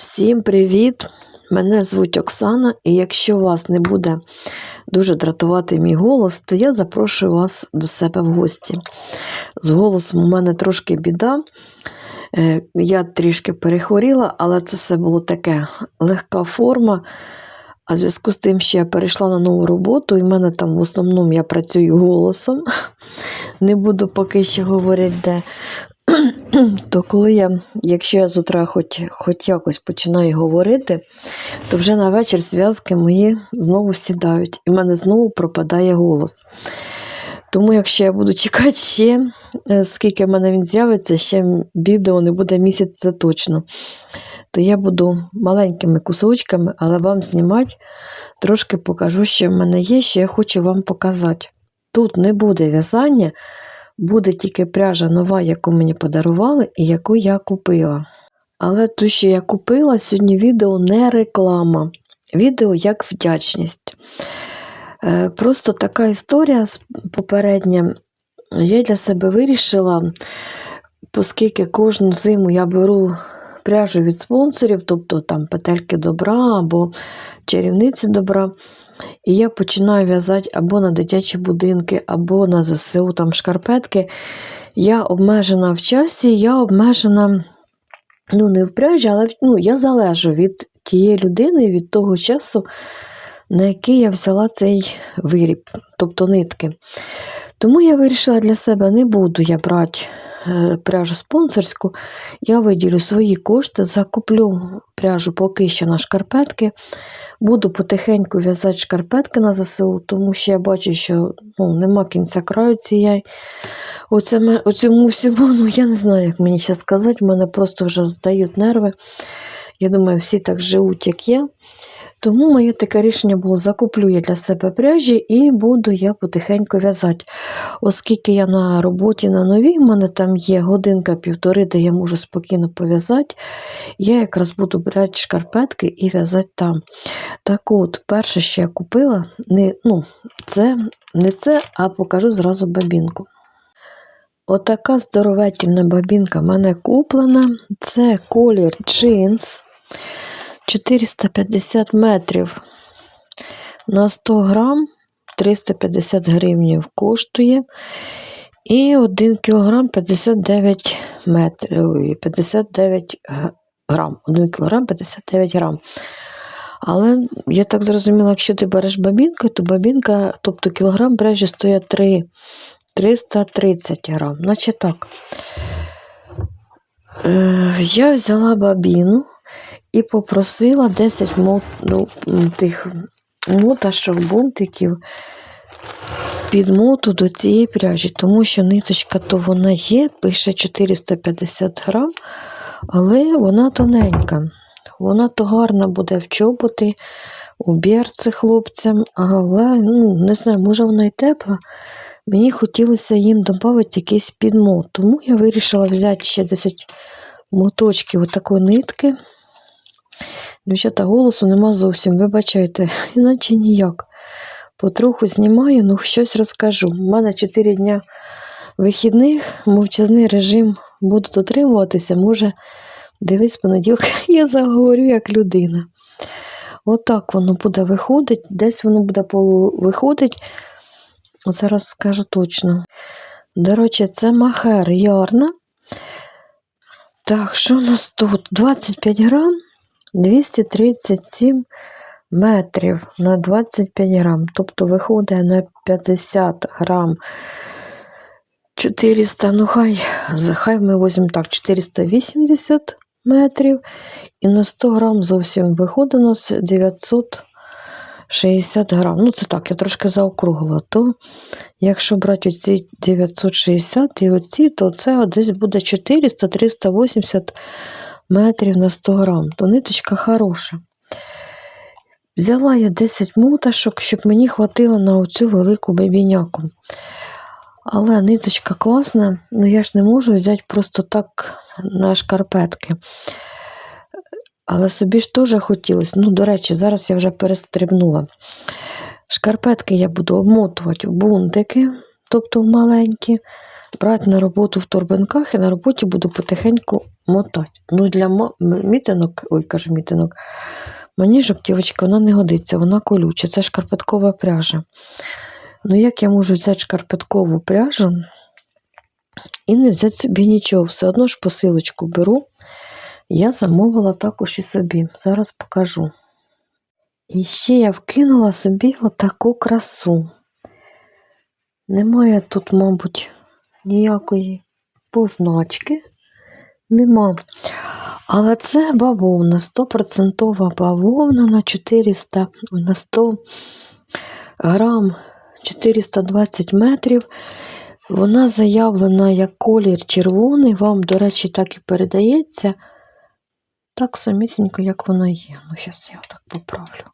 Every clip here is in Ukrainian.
Всім привіт! Мене звуть Оксана, і якщо вас не буде дуже дратувати мій голос, то я запрошую вас до себе в гості. З голосом у мене трошки біда. Е, Я трішки перехворіла, але це все було таке легка форма. А в зв'язку з тим, що я перейшла на нову роботу, і в мене там в основному я працюю голосом. Не буду поки що говорити, де. То коли я, якщо я з утра хоч, хоч якось починаю говорити, то вже на вечір зв'язки мої знову сідають, і в мене знову пропадає голос. Тому, якщо я буду чекати ще, е, скільки в мене він з'явиться, ще відео не буде місяць, це точно. То я буду маленькими кусочками, але вам знімати, трошки покажу, що в мене є, що я хочу вам показати. Тут не буде в'язання, буде тільки пряжа нова, яку мені подарували і яку я купила. Але ту, що я купила, сьогодні відео не реклама. Відео як вдячність. Е, Просто така історія попередня. Я для себе вирішила, оскільки кожну зиму я беру пряжу від спонсорів, тобто там петельки добра або чарівниці добра. І я починаю в'язати або на дитячі будинки, або на ЗСУ там шкарпетки. Я обмежена в часі, я обмежена ну, не в пряжі, але ну, я залежу від тієї людини, від того часу, на який я взяла цей виріб, тобто нитки. Тому я вирішила для себе, не буду я брати пряжу спонсорську, я виділю свої кошти, закуплю пряжу поки що на шкарпетки. Буду потихеньку в'язати шкарпетки на ЗСУ, тому що я бачу, що ну, нема кінця краю цієї. Оце, оцьому всьому, ну я не знаю, як мені ще сказати, в мене просто вже здають нерви. Я думаю, всі так живуть, як я. Тому моє таке рішення було закуплю я для себе пряжі і буду я потихеньку в'язати. Оскільки я на роботі на новій, в мене там є годинка-півтори, де я можу спокійно пов'язати, я якраз буду брати шкарпетки і в'язати там. Так от, перше, що я купила, не, ну, це не це, а покажу зразу бабінку. Отака здоровительна бабінка в мене куплена. Це колір джинс 450 метрів на 100 грам 350 гривнів коштує. І 1 кілограм 59 метрів, 59 грам. 1 кілограм 59 грам. Але я так зрозуміла, якщо ти береш бабінку, то бабінка, тобто кілограм пряжі стоїть 3, 330 грам. Значить так. Е, я взяла бабіну і попросила 10 мот, ну, тих моташок, бунтиків під моту до цієї пряжі, тому що ниточка то вона є, пише 450 грам, але вона тоненька. Вона то гарна буде в чоботи, у берці хлопцям, але ну, не знаю, може вона і тепла. Мені хотілося їм додати якийсь підмот, тому я вирішила взяти ще 10 моточків отакої нитки. Дівчата, голосу нема зовсім, вибачайте, іначе ніяк. Потроху знімаю, ну щось розкажу. У мене 4 дня вихідних, мовчазний режим буду дотримуватися, може, дивись, понеділка я заговорю як людина. Отак воно буде виходить, десь воно буде виходить. Зараз скажу точно. До речі, це махер ярна. Так, що у нас тут? 25 грам, 237 метрів на 25 грам. Тобто виходить на 50 грам 400, ну хай, хай ми візьмемо так, 480 метрів. І на 100 грам зовсім виходить у нас 960 грам. Ну, це так, я трошки заокруглила. То якщо брати оці 960 і оці, то це десь буде 400-380 метрів на 100 грам. То ниточка хороша. Взяла я 10 моташок, щоб мені хватило на оцю велику бебіняку. Але ниточка класна, ну я ж не можу взяти просто так на шкарпетки. Але собі ж теж хотілося. Ну, до речі, зараз я вже перестрибнула. Шкарпетки я буду обмотувати в бунтики, тобто в маленькі, брати на роботу в торбинках і на роботі буду потихеньку мотати. Ну, для мітинок, ой, кажу мітинок, маніжок, дівчатка, вона не годиться, вона колюча, це шкарпеткова пряжа. Ну, як я можу взяти шкарпеткову пряжу і не взяти собі нічого? Все одно ж посилочку беру. Я замовила також і собі. Зараз покажу. І ще я вкинула собі отаку красу. Немає тут, мабуть, ніякої позначки. Нема. Але це бавовна, 100% бавовна на 400, на 100 грам 420 метрів. Вона заявлена як колір червоний, вам, до речі, так і передається. Так самісінько, як вона є. Ну, зараз я так поправлю.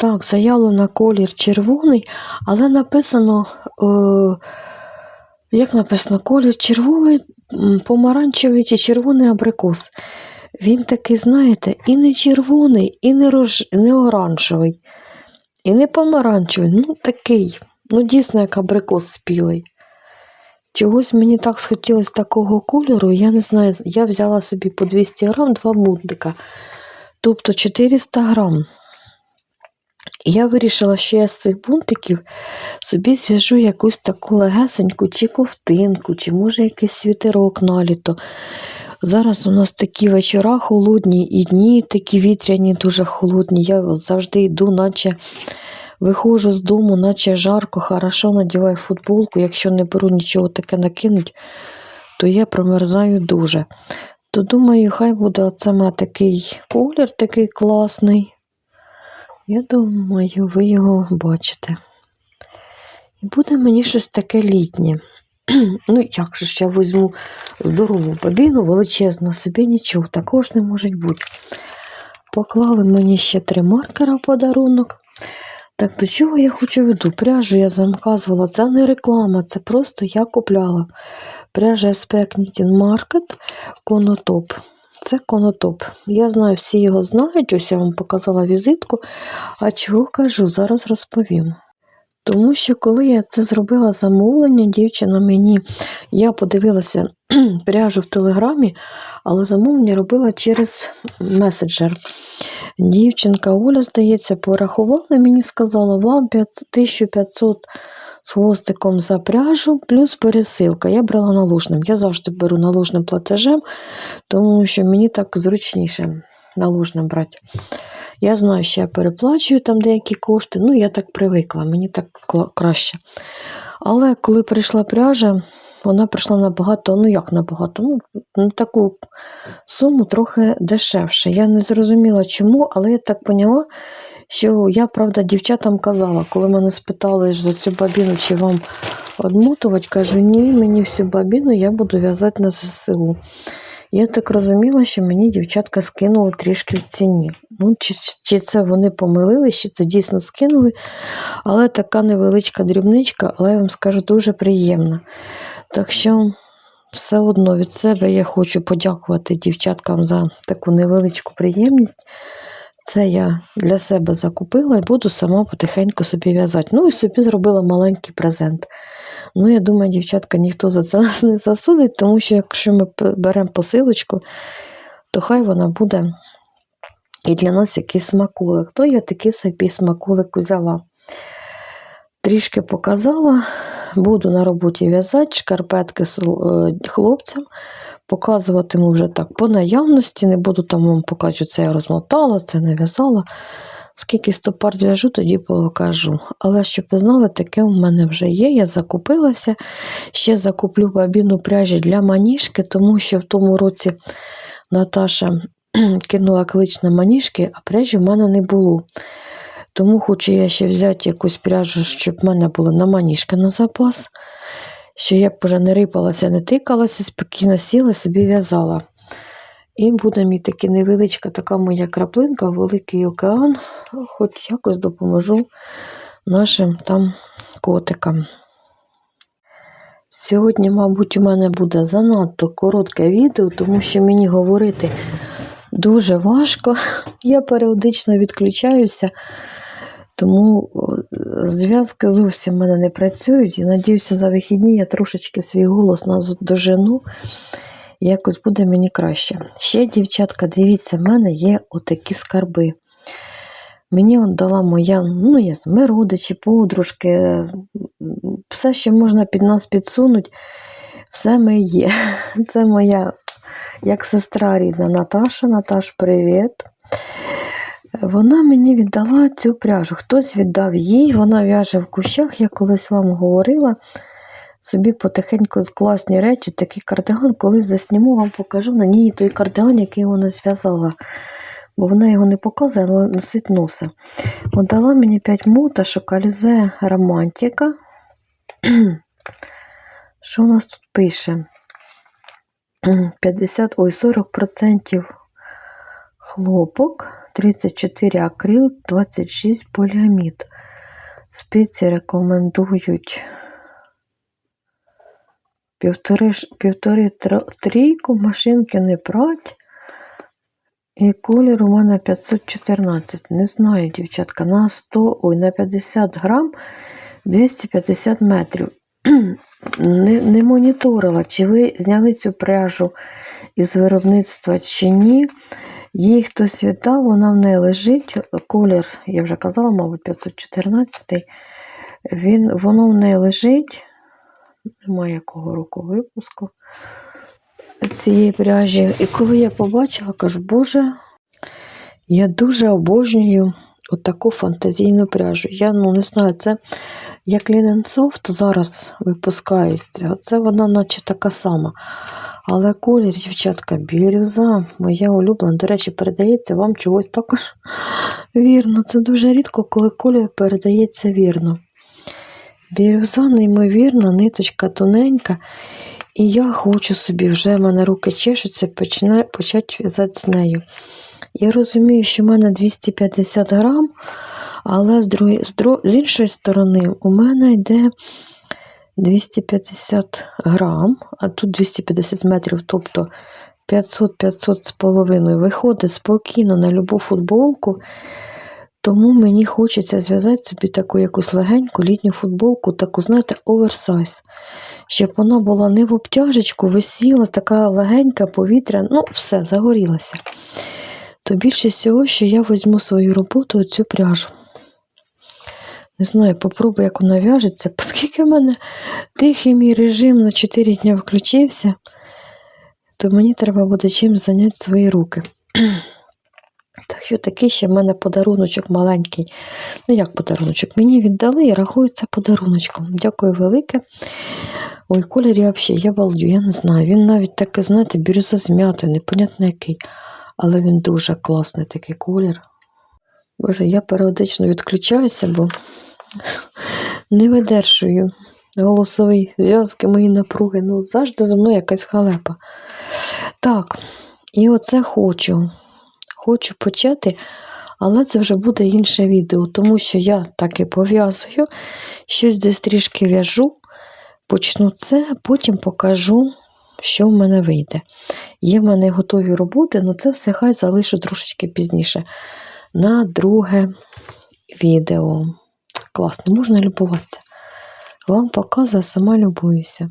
Так, заявлена колір червоний, але написано, е, як написано, колір червоний, помаранчевий чи червоний абрикос. Він такий, знаєте, і не червоний, і не, рож... не оранжевий, і не помаранчевий. Ну, такий, ну, дійсно, як абрикос спілий. Чогось мені так схотілося такого кольору, я не знаю, я взяла собі по 200 грам два мундика, тобто 400 грам. Я вирішила, що я з цих бунтиків собі зв'яжу якусь таку легесеньку, чи ковтинку, чи може якийсь світерок наліто. Зараз у нас такі вечора холодні, і дні такі вітряні, дуже холодні. Я завжди йду, наче виходжу з дому, наче жарко, хорошо надіваю футболку. Якщо не беру нічого таке накинуть, то я промерзаю дуже. То думаю, хай буде саме такий колір, такий класний. Я думаю, ви його бачите. І буде мені щось таке літнє. ну, як же ж я візьму здорову бабіну, величезну, собі нічого, також не може бути. Поклали мені ще три маркера в подарунок. Так до чого я хочу веду? Пряжу я заказувала. Це не реклама, це просто я купляла. Пряжа SP Knitting Market Конотоп. Це конотоп. Я знаю, всі його знають. Ось я вам показала візитку. А чого кажу, зараз розповім. Тому що коли я це зробила замовлення, дівчина мені, я подивилася пряжу в телеграмі, але замовлення робила через меседжер. Дівчинка Оля, здається, порахувала мені, сказала, вам 1500 з хвостиком за пряжу, плюс пересилка. Я брала наложним. Я завжди беру наложним платежем, тому що мені так зручніше наложним брати. Я знаю, що я переплачую там деякі кошти, ну я так привикла, мені так краще. Але коли прийшла пряжа, вона прийшла набагато, ну як набагато, ну, на таку суму трохи дешевше. Я не зрозуміла чому, але я так поняла, що я, правда, дівчатам казала, коли мене спитали за цю бабіну, чи вам одмотувати, кажу, ні, мені всю бабіну я буду в'язати на ЗСУ. Я так розуміла, що мені дівчатка скинули трішки в ціні. Ну, чи, чи це вони помилились, чи це дійсно скинули, але така невеличка дрібничка, але я вам скажу, дуже приємна. Так що все одно від себе я хочу подякувати дівчаткам за таку невеличку приємність. Це я для себе закупила і буду сама потихеньку собі в'язати. Ну і собі зробила маленький презент. Ну, я думаю, дівчатка, ніхто за це нас не засудить, тому що якщо ми беремо посилочку, то хай вона буде і для нас якийсь смаколик. То я такий собі смаколик взяла. Трішки показала, буду на роботі в'язати шкарпетки е, хлопцям. Показуватиму вже так по наявності, не буду там вам показувати, це я розмотала, це не в'язала. Скільки стопар зв'яжу, тоді покажу. Але щоб ви знали, таке у мене вже є. Я закупилася. Ще закуплю бабіну пряжі для маніжки, тому що в тому році Наташа кинула клич на маніжки, а пряжі в мене не було. Тому хочу я ще взяти якусь пряжу, щоб в мене була на маніжки на запас, що я б вже не рипалася, не тикалася, спокійно сіла, собі в'язала. І буде мій таки невеличка така моя краплинка, великий океан, хоч якось допоможу нашим там котикам. Сьогодні, мабуть, у мене буде занадто коротке відео, тому що мені говорити дуже важко. Я періодично відключаюся, Тому зв'язки зовсім в мене не працюють. І надіюся, за вихідні я трошечки свій голос дожену. Якось буде мені краще. Ще, дівчатка, дивіться, в мене є отакі скарби. Мені от дала моя, ну, я знаю, ми родичі, подружки, все, що можна під нас підсунути, все ми є. Це моя, як сестра рідна Наташа. Наташ, привіт. Вона мені віддала цю пряжу. Хтось віддав їй, вона в'яже в кущах, я колись вам говорила. Собі потихеньку класні речі, такий кардиган, колись засніму, вам покажу на ній той кардиган, який вона зв'язала. Бо вона його не показує, але носить носа. От дала мені 5 моташок Alize Романтика. Що у нас тут пише? 50, ой, 40% хлопок, 34 акрил, 26 поліамід. Спиці рекомендують півтори, трійку, машинки не прать. І колір у мене 514. Не знаю, дівчатка, на 100, ой, на 50 грам 250 метрів. Не, не моніторила, чи ви зняли цю пряжу із виробництва чи ні. Їй хтось віддав, вона в неї лежить. Колір, я вже казала, мабуть, 514. Він, воно в неї лежить. Немає якого року випуску цієї пряжі. І коли я побачила, кажу, Боже, я дуже обожнюю отаку фантазійну пряжу. Я ну, не знаю, це як Soft зараз випускається. Це вона наче така сама. Але колір, дівчатка, бірюза, моя улюблена. До речі, передається вам чогось також вірно. Це дуже рідко, коли колір передається вірно. Бірюза, неймовірна, ниточка тоненька. І я хочу собі, вже в мене руки чешуться, починаю, почати в'язати з нею. Я розумію, що в мене 250 грам, але з, другої, з, друг, з іншої сторони у мене йде 250 грам, а тут 250 метрів, тобто 500-500 з половиною. Виходить спокійно на любу футболку. Тому мені хочеться зв'язати собі таку якусь легеньку літню футболку, таку, знаєте, оверсайз. Щоб вона була не в обтяжечку, висіла, така легенька, повітря, ну, все, загорілася. То більше всього, що я візьму свою роботу оцю пряжу. Не знаю, попробую, як вона в'яжеться, оскільки в мене тихий мій режим на 4 дні включився, то мені треба буде чим зайняти свої руки. Так що такий ще в мене подаруночок маленький. Ну, як подаруночок? Мені віддали і рахується подаруночком. Дякую велике. Ой, колір я взагалі, я балдю, я не знаю. Він навіть такий, знаєте, бірюза з м'ятою, непонятно який. Але він дуже класний такий колір. Боже, я періодично відключаюся, бо не видержую голосові зв'язки мої напруги. Ну, завжди за мною якась халепа. Так, і оце хочу. Хочу почати, але це вже буде інше відео, тому що я так і пов'язую, щось десь трішки в'яжу, почну це, потім покажу, що в мене вийде. Є в мене готові роботи, але це все хай залишу трошечки пізніше на друге відео. Класно, можна любуватися. Вам показую, сама любуюся.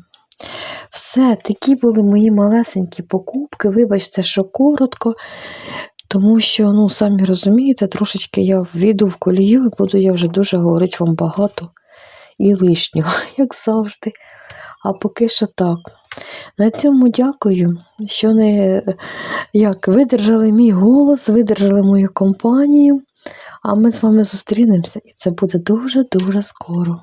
Все, такі були мої малесенькі покупки. Вибачте, що коротко, тому що, ну, самі розумієте, трошечки я війду в колію і буду я вже дуже говорити вам багато і лишнього, як завжди. А поки що так. На цьому дякую, що не як видержали мій голос, видержали мою компанію. А ми з вами зустрінемося, і це буде дуже-дуже скоро.